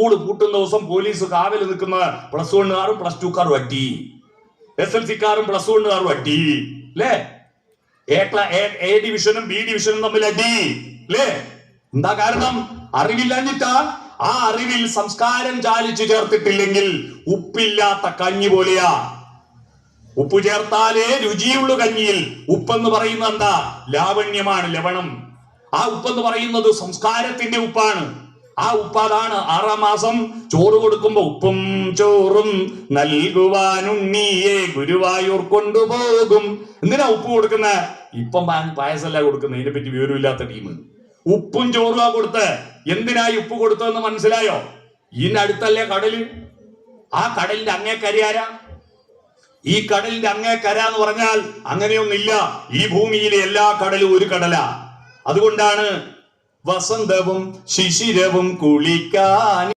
School പൂട്ടുന്ന ദിവസം police കാവൽ നിൽക്കുന്ന പ്ലസ് വണ്ണുകാരും പ്ലസ് ടുക്കാരും അടി. എസ് എൽ സിക്കാരും പ്ലസ് വണ്ണുകാരും അടി. അല്ലേ എ ഡിവിഷനും ബി ഡിവിഷനും തമ്മിൽ അടി. അല്ലേ എന്താ കാരണം? അറിവില്ലാഞ്ഞിട്ടാ. ആ അറിവിൽ സംസ്കാരം ചാലിച്ചു ചേർത്തിട്ടില്ലെങ്കിൽ ഉപ്പില്ലാത്ത കഞ്ഞി പോലെയാ. ഉപ്പ് ചേർത്താലേ രുചിയുള്ളു കഞ്ഞിയിൽ. ഉപ്പെന്ന് പറയുന്നത് എന്താ? ലാവണ്യമാണ് ലവണം. ആ ഉപ്പെന്ന് പറയുന്നത് സംസ്കാരത്തിന്റെ ഉപ്പാണ്. ആ ഉപ്പാതാണ് ആറാം മാസം ചോറ് കൊടുക്കുമ്പോ ഉപ്പും ചോറും നൽകുവാനുണ്ണിയെ ഗുരുവായൂർ കൊണ്ടുപോകും. എന്തിനാ ഉപ്പ് കൊടുക്കുന്ന? ഇപ്പം പായസല്ല കൊടുക്കുന്നത് ഇതിനെ പറ്റി വിവരമില്ലാത്ത ടീം. ഉപ്പും ചോറും ആ കൊടുത്ത്. എന്തിനായി ഉപ്പ് കൊടുത്തതെന്ന് മനസ്സിലായോ? ഇതിന്റെ അടുത്തല്ലേ കടൽ? ആ കടലിന്റെ അങ്ങേ കരിയാരാ ഈ കടലിന്റെ അങ്ങേ കര എന്ന് പറഞ്ഞാൽ അങ്ങനെയൊന്നില്ല ഈ ഭൂമിയിലെ എല്ലാ കടലും ഒരു കടലാ. അതുകൊണ്ടാണ് വസന്തവും ശിശിരവും കുളിക്കാൻ